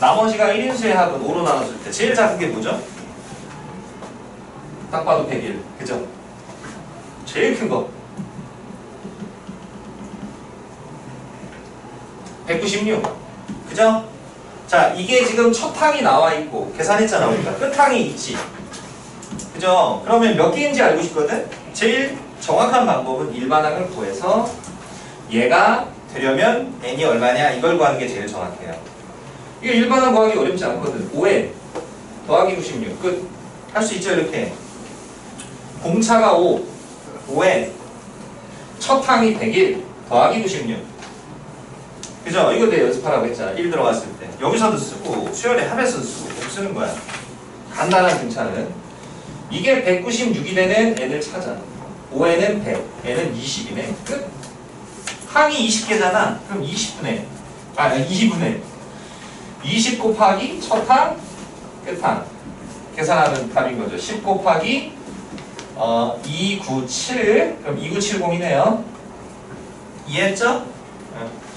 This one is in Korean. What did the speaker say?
나머지가 1인수의 합은 5로 나눴을 때 제일 작은 게 뭐죠? 딱 봐도 101 그죠? 제일 큰 거. 196 그죠? 자 이게 지금 첫 항이 나와 있고 계산했잖아 우리가 끝 항이 있지 그죠? 그러면 몇 개인지 알고 싶거든? 제일 정확한 방법은 일반항을 구해서 얘가 되려면 n이 얼마냐 이걸 구하는 게 제일 정확해요 이게 일반항 구하기 어렵지 않거든. 5n 더하기 96 끝. 할 수 있죠 이렇게? 공차가 5 5n 첫 항이 101 더하기 96 그죠? 이거 내 연습하라고 했잖아. 1 들어갔을 때. 여기서도 쓰고 수열의 합에서도 쓰고 계속 쓰는 거야. 간단한 등차는. 이게 196이 되는 n을 찾아. 5n은 100 n은 20이네. 끝. 항이 20개잖아. 그럼 20분의 아 2분의 20 곱하기 첫항 끝항 계산하는 답인 거죠 10 곱하기 어, 297 그럼 2970이네요 이해했죠? 어.